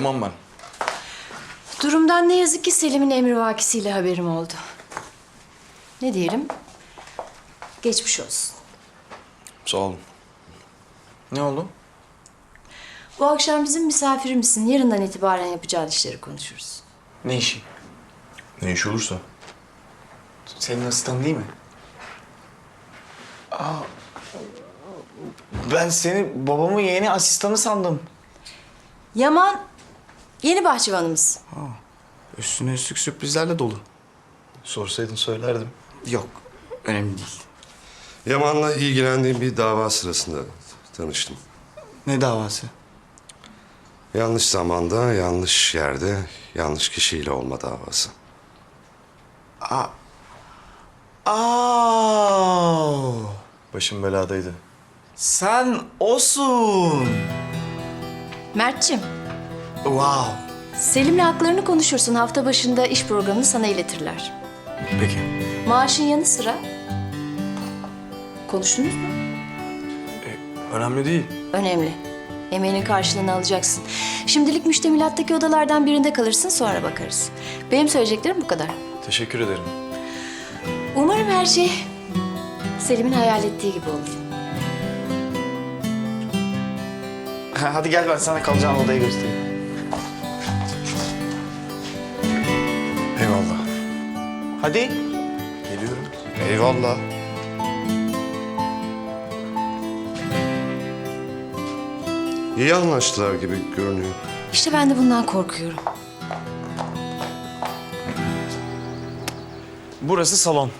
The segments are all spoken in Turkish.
Yaman ben. Durumdan ne yazık ki Selim'in emrivakisiyle haberim oldu. Ne diyelim? Geçmiş olsun. Sağ olun. Ne oldu? Bu akşam bizim misafirimizsin. Yarından itibaren yapacağın işleri konuşuruz. Ne işi? Ne iş olursa. Senin asistanın değil mi? Aa, ben seni babamın yeni asistanı sandım. Yaman, yeni bahçıvanımız. Üstüne üstlük sürprizlerle dolu. Sorsaydın söylerdim. Yok, önemli değil. Yaman'la ilgilendiğim bir dava sırasında tanıştım. Ne davası? Yanlış zamanda, yanlış yerde, yanlış kişiyle olma davası. Aa, Başım beladaydı. sen osun. Mert'cim, Wow. Selim'le haklarını konuşursun. Hafta başında iş programını sana iletirler. Peki. Maaşın yanı sıra... Konuştunuz mu? Önemli değil. Önemli. Emeğinin karşılığını alacaksın. Şimdilik müştemilattaki odalardan birinde kalırsın sonra bakarız. Benim söyleyeceklerim bu kadar. Teşekkür ederim. Umarım her şey Selim'in hayal ettiği gibi olur. Hadi gel ben sana kalacağın odayı göstereyim. Hadi. Geliyorum. Eyvallah. İyi anlaştılar gibi görünüyor. İşte ben de bundan korkuyorum. Burası salon.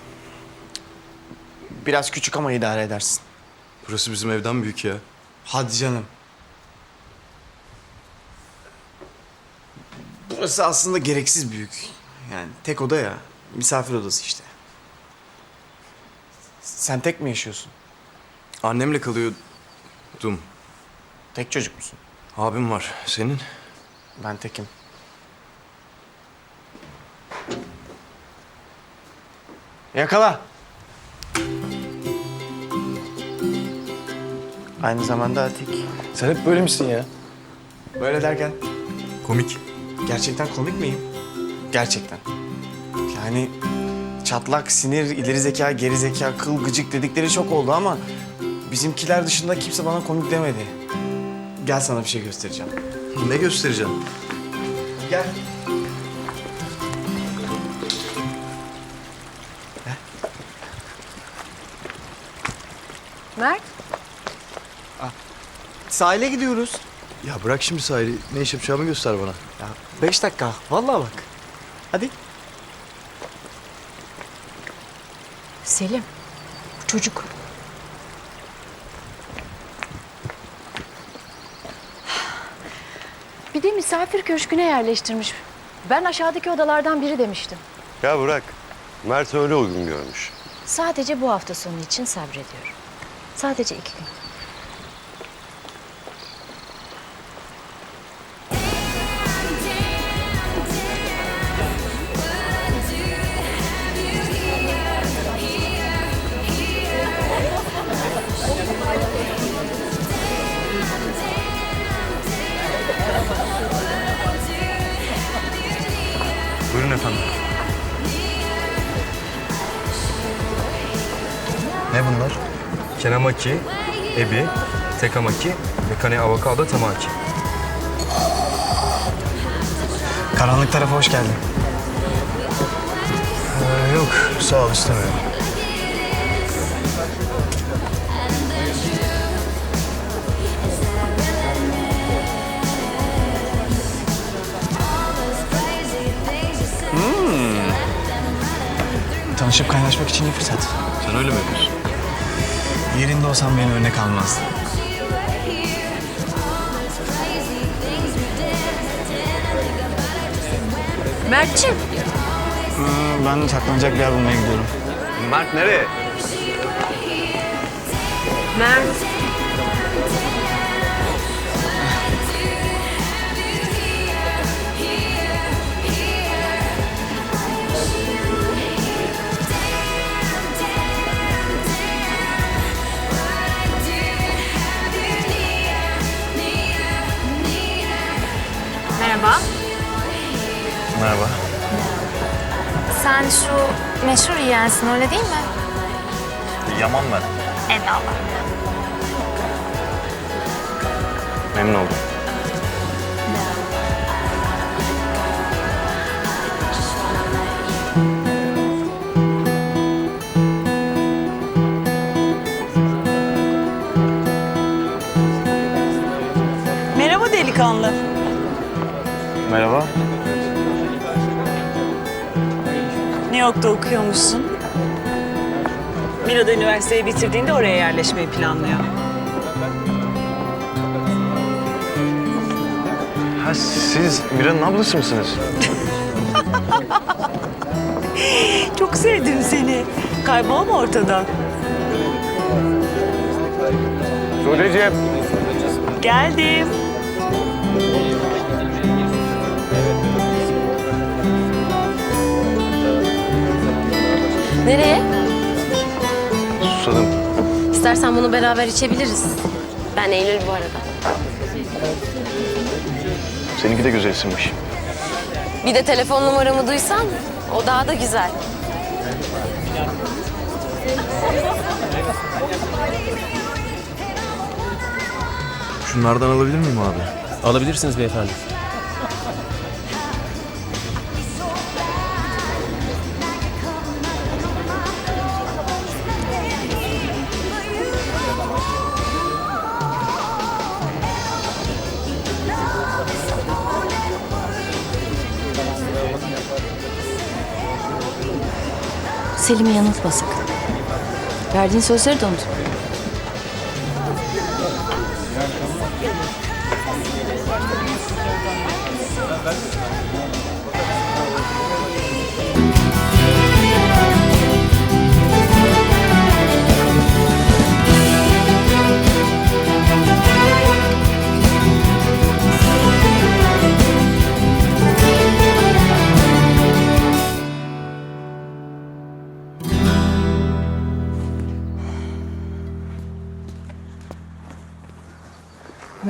Biraz küçük ama idare edersin. Burası bizim evden büyük ya. Hadi canım. Burası aslında gereksiz büyük. Yani tek oda ya. Misafir odası işte. Sen tek mi yaşıyorsun? Annemle kalıyordum. Tek çocuk musun? Abim var. Senin? Ben tekim. Yakala. Aynı zamanda Atik. Sen hep böyle misin ya? Böyle derken Komik. gerçekten komik miyim? Gerçekten. Yani çatlak, sinir, ileri zeka, geri zeka, kıl, gıcık dedikleri çok oldu ama bizimkiler dışında kimse bana komik demedi. Gel sana bir şey göstereceğim. Ne göstereceğim? Gel. Mert, Sahile gidiyoruz. Ya bırak şimdi sahili. Ne iş yapacağımı göster bana. Ya beş dakika. Vallahi bak. Hadi. Selim. Bu çocuk. Bir de misafir köşküne yerleştirmiş. Ben aşağıdaki odalardan biri demiştim. Ya bırak. Mert öyle uygun görmüş. Sadece bu hafta sonu için sabrediyorum. Sadece iki gün. Kenamaki, ebi, tekamaki ve kane avokado tamaki. Karanlık tarafa hoş geldin. Ee, yok. Sağ ol istemiyorum. Tanışıp kaynaşmak için iyi fırsat. Sen öyle mi yapıyorsun? Yerinde olsam beni örnek almazdın. Mert'ciğim. Ee, ben saklanacak bir yer bulmaya gidiyorum. Mert nereye? Mert. Yeğensin öyle değil mi? Yaman ben. Eyvallah. Memnun oldum. Merhaba delikanlı. Merhaba. New York'ta okuyormuşsun. Mila'da üniversiteyi bitirdiğinde oraya yerleşmeyi planlıyor. Ha siz Mira'nın ablası mısınız? Çok sevdim seni. Kaybolma ortadan. Sude'ciğim. Geldim. Nereye? Susadım. İstersen bunu beraber içebiliriz. Ben Eylül bu arada. Seninki de güzel isimmiş. Bir de telefon numaramı duysan o daha da güzel. Şunlardan alabilir miyim abi? Alabilirsiniz beyefendi. Selim'i yanıltma sakın. Verdiğin sözleri de unutma.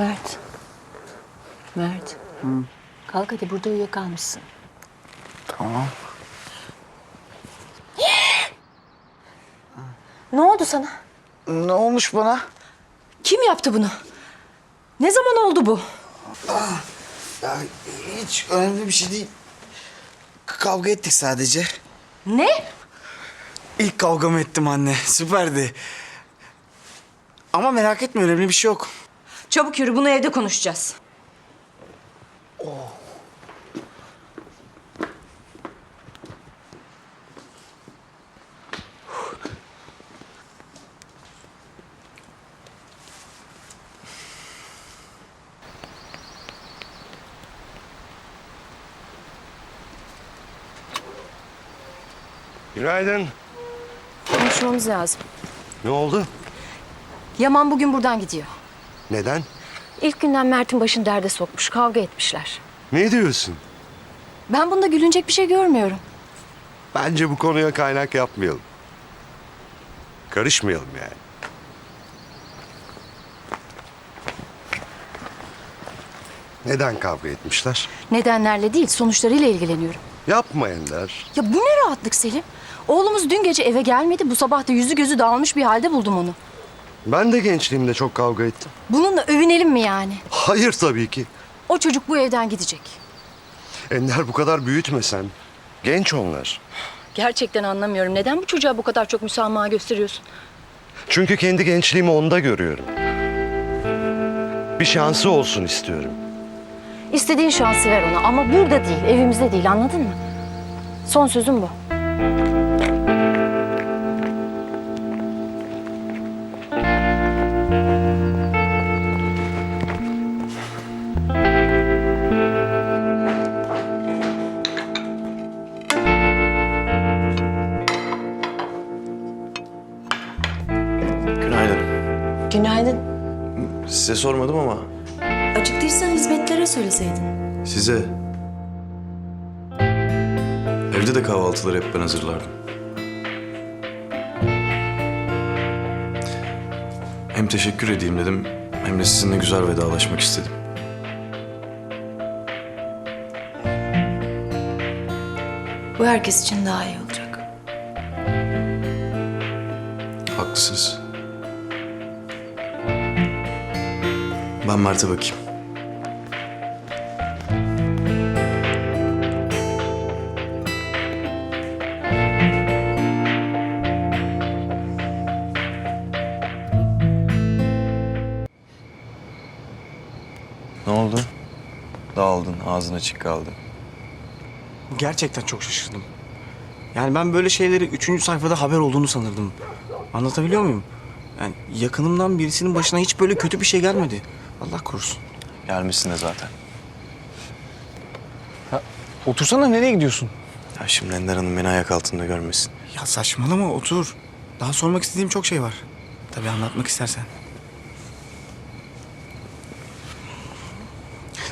Mert. Mert. Kalk hadi burada uyuyakalmışsın. Tamam. Ne oldu sana? Ne olmuş bana? Kim yaptı bunu? Ne zaman oldu bu? Ya hiç önemli bir şey değil. Kavga ettik sadece. Ne? İlk kavgamı ettim anne. Süperdi. Ama merak etme önemli bir şey yok. Çabuk yürü bunu evde konuşacağız. Günaydın. Konuşmamız lazım. Ne oldu? Yaman bugün buradan gidiyor. Neden? İlk günden Mert'in başını derde sokmuş. Kavga etmişler. Ne diyorsun? Ben bunda gülünecek bir şey görmüyorum. Bence bu konuya kaynak yapmayalım. Karışmayalım yani. Neden kavga etmişler? Nedenlerle değil, sonuçlarıyla ilgileniyorum. Yapma Ender. Ya bu ne rahatlık Selim? Oğlumuz dün gece eve gelmedi. Bu sabah da yüzü gözü dağılmış bir halde buldum onu. Ben de gençliğimde çok kavga ettim. Bununla övünelim mi yani? Hayır tabii ki. O çocuk bu evden gidecek. Ender bu kadar büyütmesen. Genç onlar. Gerçekten anlamıyorum. Neden bu çocuğa bu kadar çok müsamaha gösteriyorsun? Çünkü kendi gençliğimi onda görüyorum. Bir şansı olsun istiyorum. İstediğin şansı ver ona ama burada değil, evimizde değil anladın mı? Son sözüm bu. Günaydın. Size sormadım ama Açık değilsen hizmetlere söyleseydin. size... Evde de kahvaltıları hep ben hazırlardım. Hem teşekkür edeyim dedim hem de sizinle güzel vedalaşmak istedim. Bu herkes için daha iyi olacak. Haklısınız. Ben Mert'e bakayım. Ne oldu? Dağıldın, ağzın açık kaldı. Gerçekten çok şaşırdım. Yani ben böyle şeyleri üçüncü sayfada haber olduğunu sanırdım. Anlatabiliyor muyum? Yani yakınımdan birisinin başına hiç böyle kötü bir şey gelmedi. Allah korusun. Gelmişsin de zaten. Otursana nereye gidiyorsun? Ya şimdi Ender Hanım beni ayak altında görmesin. Ya saçmalama otur. Daha sormak istediğim çok şey var. Tabii anlatmak istersen.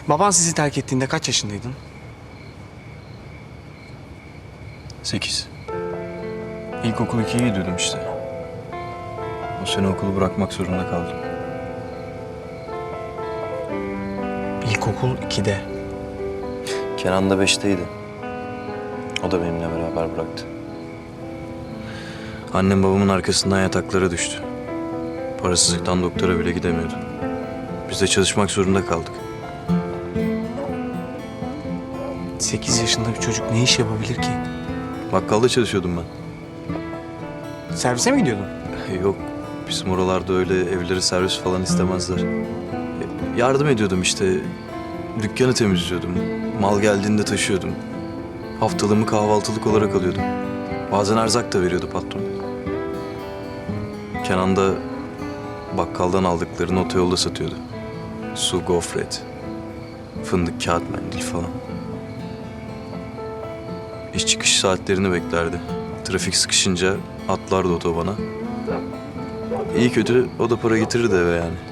Baban sizi terk ettiğinde kaç yaşındaydın? Sekiz. İlkokul ikiye gidiyordum işte. O sene okulu bırakmak zorunda kaldım. İlkokul 2'de. Kenan da beşteydi. O da benimle beraber bıraktı. Annem babamın arkasından yataklara düştü. Parasızlıktan doktora bile gidemiyordu. Biz de çalışmak zorunda kaldık. 8 yaşında bir çocuk ne iş yapabilir ki? Bakkalda çalışıyordum ben. Servise mi gidiyordun? Yok, bizim oralarda öyle evleri servis falan istemezler. E, Yardım ediyordum işte. Dükkanı temizliyordum. Mal geldiğinde taşıyordum. Haftalığımı kahvaltılık olarak alıyordum. Bazen erzak da veriyordu patron. Kenan da bakkaldan aldıklarını otoyolda satıyordu. Su, gofret, fındık, kağıt mendil falan. İş çıkış saatlerini beklerdi. Trafik sıkışınca atlardı otobana. İyi kötü o da para getirirdi eve yani.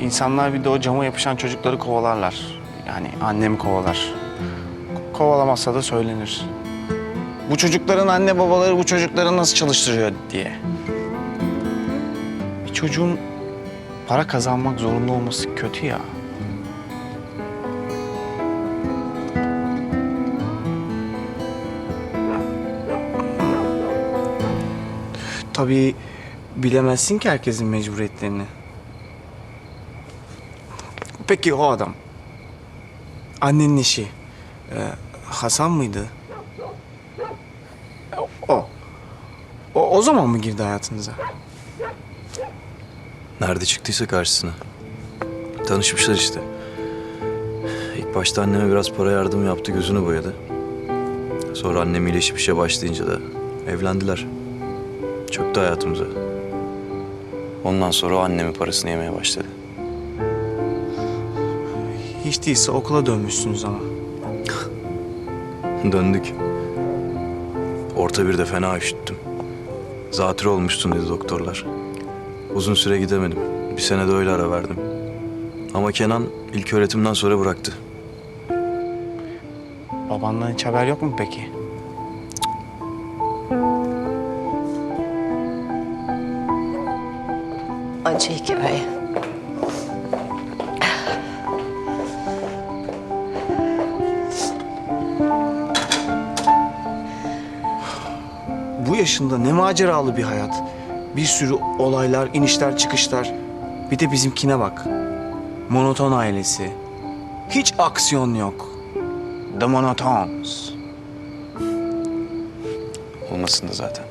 İnsanlar bir de o cama yapışan çocukları kovalarlar. Yani annem kovalar. Ko- Kovalamazsa da söylenir. Bu çocukların anne babaları bu çocukları nasıl çalıştırıyor diye. Bir çocuğun para kazanmak zorunda olması kötü ya. Tabii bilemezsin ki herkesin mecburiyetlerini. Peki o adam. Annenin eşi. e, Hasan mıydı? O. O, o zaman mı girdi hayatınıza? Nerede çıktıysa karşısına. Tanışmışlar işte. İlk başta anneme biraz para yardım yaptı, gözünü boyadı. Sonra annem iyileşip işe başlayınca da evlendiler. Çöktü hayatımıza. Ondan sonra o annemin parasını yemeye başladı. Hiç değilse okula dönmüşsünüz ama. Döndük. Orta bir de fena üşüttüm. Zatürre olmuştun dedi doktorlar. Uzun süre gidemedim. Bir sene de öyle ara verdim. Ama Kenan ilk öğretimden sonra bıraktı. Babandan hiç haber yok mu peki? Acı hikaye. Yaşında ne maceralı bir hayat. Bir sürü olaylar, inişler, çıkışlar. Bir de bizimkine bak. Monoton ailesi. Hiç aksiyon yok. The Monotons. Olmasın da zaten.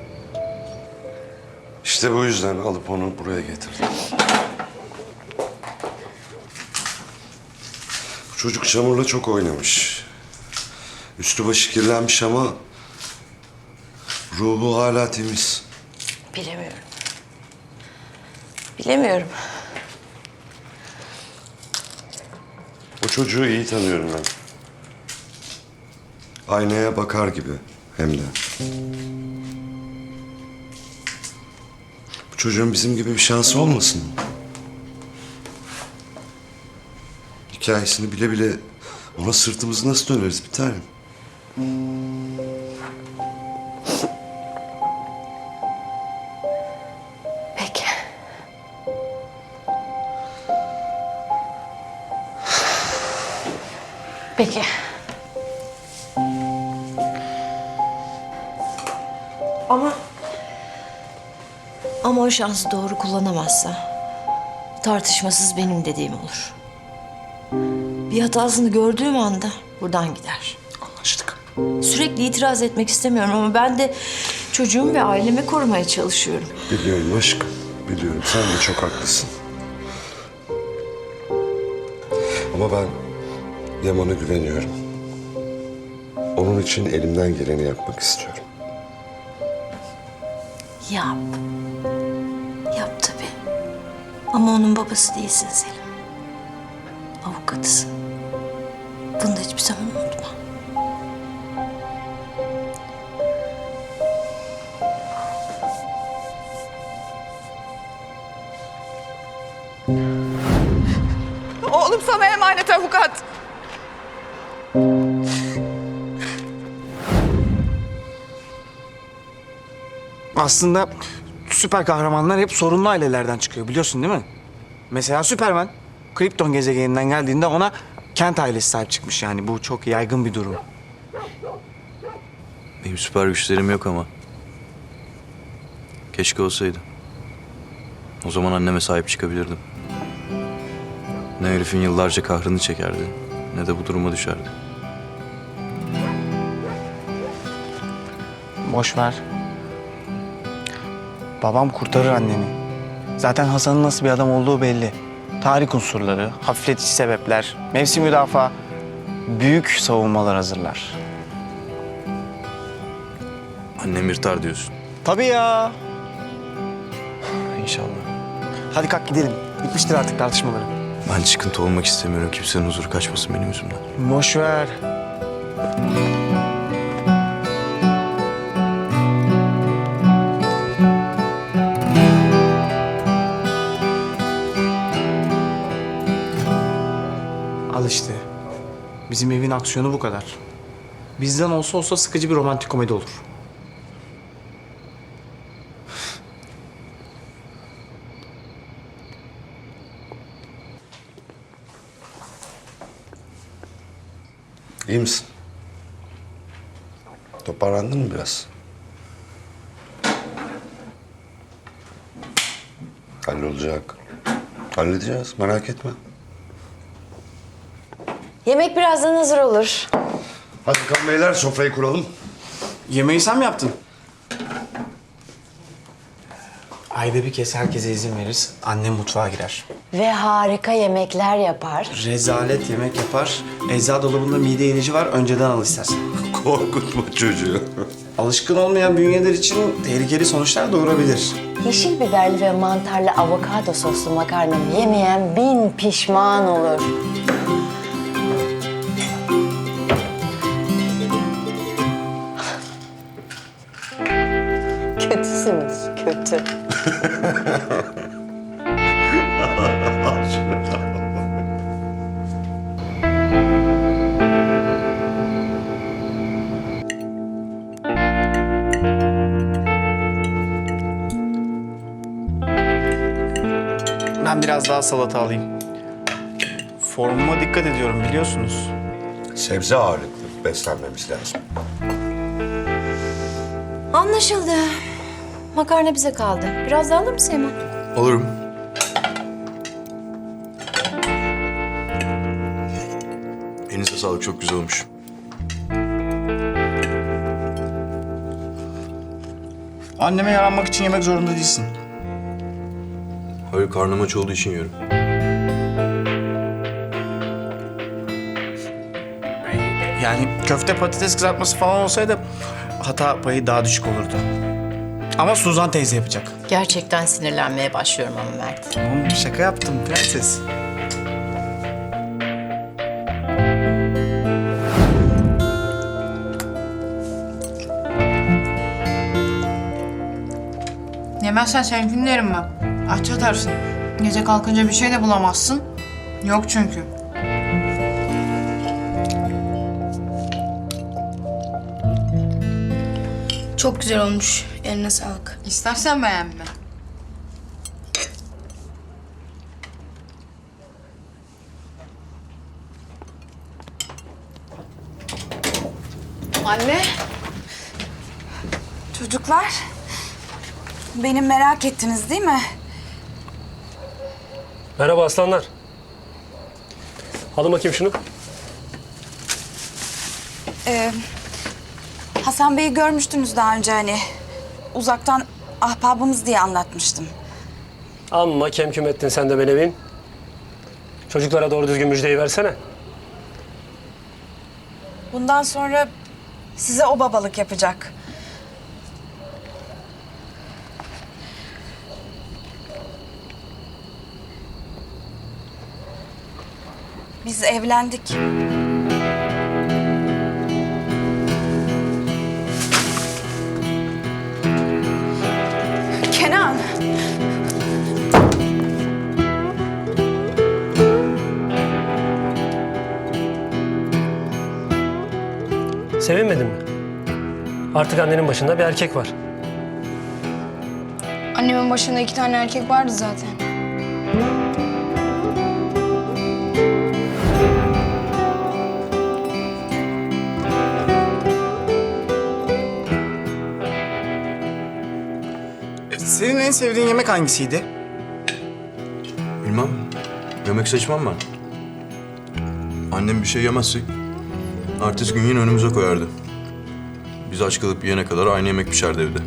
İşte bu yüzden alıp onu buraya getirdim. Bu çocuk çamurla çok oynamış. Üstü başı kirlenmiş ama ruhu hala temiz. Bilemiyorum. Bilemiyorum. O çocuğu iyi tanıyorum ben. Aynaya bakar gibi hem de. Bu çocuğun bizim gibi bir şansı olmasın mı? Hikayesini bile bile ona sırtımızı nasıl döneriz bir tanem? Peki. Ama... Ama o şansı doğru kullanamazsa... ...tartışmasız benim dediğim olur. Bir hatasını gördüğüm anda buradan gider. Anlaştık. Sürekli itiraz etmek istemiyorum ama ben de çocuğum ve ailemi korumaya çalışıyorum. Biliyorum aşkım. Biliyorum. Sen de çok haklısın. Ama ben Yaman'a güveniyorum. Onun için elimden geleni yapmak istiyorum. Yap. Yap tabii. Ama onun babası değilsin Selim. Avukatısın. Bunu da hiçbir zaman unutma. Aslında süper kahramanlar hep sorunlu ailelerden çıkıyor biliyorsun değil mi? Mesela Superman Krypton gezegeninden geldiğinde ona kent ailesi sahip çıkmış yani. Bu çok yaygın bir durum. Benim süper güçlerim yok ama. Keşke olsaydı. O zaman anneme sahip çıkabilirdim. Ne herifin yıllarca kahrını çekerdi, ne de bu duruma düşerdi. Boş ver. Babam kurtarır anneni. Zaten Hasan'ın nasıl bir adam olduğu belli. Tarih unsurları, hafifletici sebepler, mevsim müdafaa, büyük savunmalar hazırlar. Annem yırtar diyorsun. Tabii ya. İnşallah. Hadi kalk gidelim. Bitmiştir artık tartışmaları. Ben çıkıntı olmak istemiyorum. Kimsenin huzuru kaçmasın benim yüzümden. Boş ver. Al işte. Bizim evin aksiyonu bu kadar. Bizden olsa olsa sıkıcı bir romantik komedi olur. İyi misin? Toparlandın mı biraz? Hallolacak. Halledeceğiz merak etme. Yemek birazdan hazır olur. Hadi kan beyler sofrayı kuralım. Yemeği sen mi yaptın? Ayda bir kez herkese izin veririz. Annem mutfağa girer. Ve harika yemekler yapar. Rezalet yemek yapar. Ecza dolabında mide ilacı var. Önceden al istersen. Korkutma çocuğu. Alışkın olmayan bünyeler için tehlikeli sonuçlar doğurabilir. Yeşil biberli ve mantarlı avokado soslu makarnamı yemeyen bin pişman olur. Ben biraz daha salata alayım. Formuma dikkat ediyorum biliyorsunuz. Sebze ağırlıklı beslenmemiz lazım. Anlaşıldı. Makarna bize kaldı. Biraz daha alır mısın Yaman? Olurum. Elinize sağlık. Çok güzel olmuş. Anneme yaranmak için yemek zorunda değilsin. Hayır karnım aç olduğu için yiyorum. Yani köfte patates kızartması falan olsaydı hata payı daha düşük olurdu. Ama Suzan teyze yapacak. Gerçekten sinirlenmeye başlıyorum ama Mert. Tamam şaka yaptım prenses. Yemezsen seninkini yerim ben. Aç yatarsın. Gece kalkınca bir şey de bulamazsın. Yok çünkü. Çok güzel olmuş. Eline sağlık. İstersen beğenme. Anne. Çocuklar, benim merak ettiniz değil mi? Merhaba aslanlar. Alın bakayım şunu. Ee, Hasan Bey'i görmüştünüz daha önce hani. Uzaktan ahbabımız diye anlatmıştım. Amma kem küm ettin sen de Benevin. Çocuklara doğru düzgün müjdeyi versene. Bundan sonra size o babalık yapacak. Biz evlendik. Kenan. Sevinmedin mi? Artık annenin başında bir erkek var. Annemin başında iki tane erkek vardı zaten. En sevdiğin yemek hangisiydi? Bilmem. Yemek seçmem ben. Annem bir şey yemezsek ertesi gün yine önümüze koyardı. Biz aç kalıp yiyene kadar aynı yemek pişerdi evde.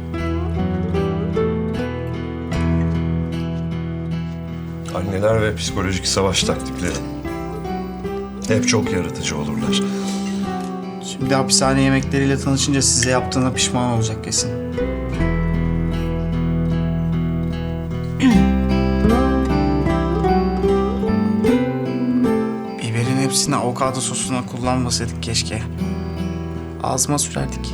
Anneler ve psikolojik savaş taktikleri. Hep çok yaratıcı olurlar. Şimdi hapishane yemekleriyle tanışınca size yaptığına pişman olacak kesin. Biberin hepsini avokado sosuna kullanmasaydık keşke. Ağzıma sürerdik.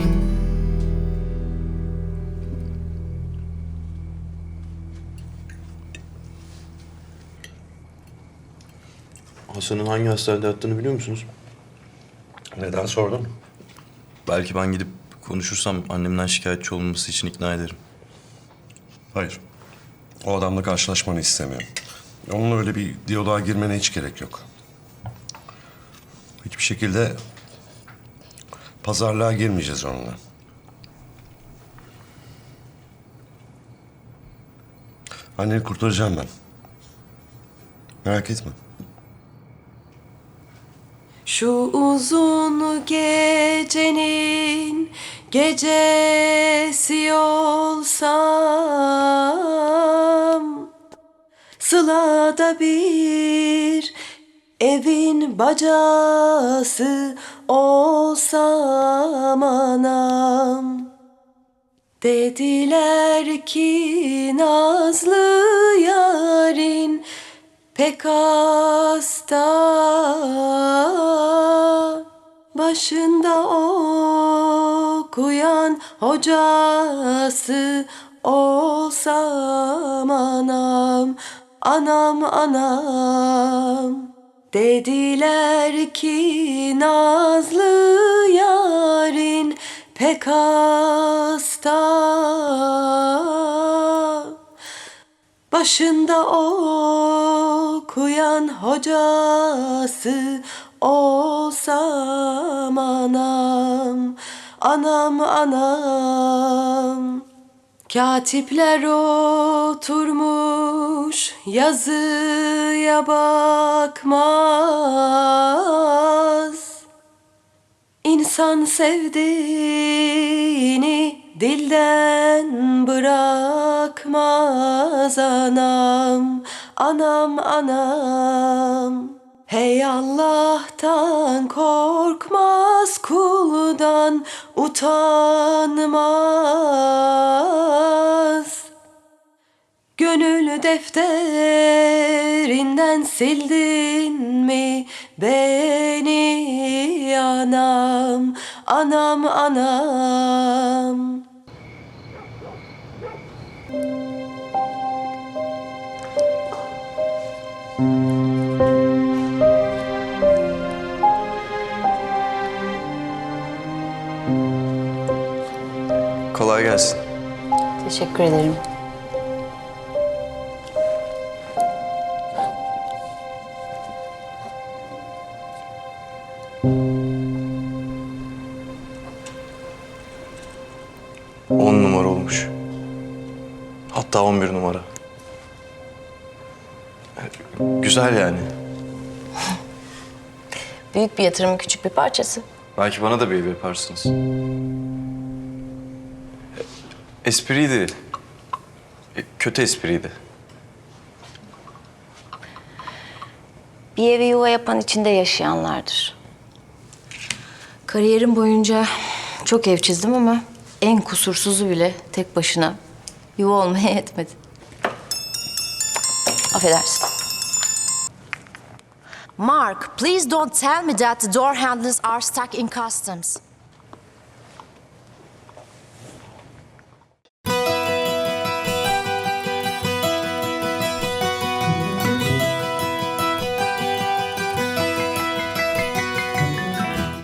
Hasan'ın hangi hastanede yattığını biliyor musunuz? Neden sordun? Belki ben gidip konuşursam annemden şikayetçi olmaması için ikna ederim. Hayır. O adamla karşılaşmanı istemiyorum. Onunla öyle bir diyaloğa girmene hiç gerek yok. Hiçbir şekilde pazarlığa girmeyeceğiz onunla. Anneni kurtaracağım ben. Merak etme. Şu uzun gecenin gecesi olsam Sılada bir evin bacası olsam anam. Dediler ki nazlı yarin pek hasta Başında okuyan hocası olsam anam Anam anam. Dediler ki nazlı yarin pek hasta. Başında okuyan hocası olsam anam Anam anam Katipler oturmuş yazıya bakmaz İnsan sevdiğini dilden bırakmaz anam, anam, anam. Hey Allah'tan korkmaz kuldan utanmaz. Gönül defterinden sildin mi beni anam, anam, anam. Teşekkür ederim. On numara olmuş. Hatta 11 numara. Güzel yani. Büyük bir yatırımın küçük bir parçası. Belki bana da bir ev yaparsınız. Espriydi. E, Kötü espriydi. Bir evi yuva yapan içinde yaşayanlardır. Kariyerim boyunca çok ev çizdim ama en kusursuzu bile tek başına yuva olmaya yetmedi. Affedersin. Mark, please don't tell me that the door handles are stuck in customs.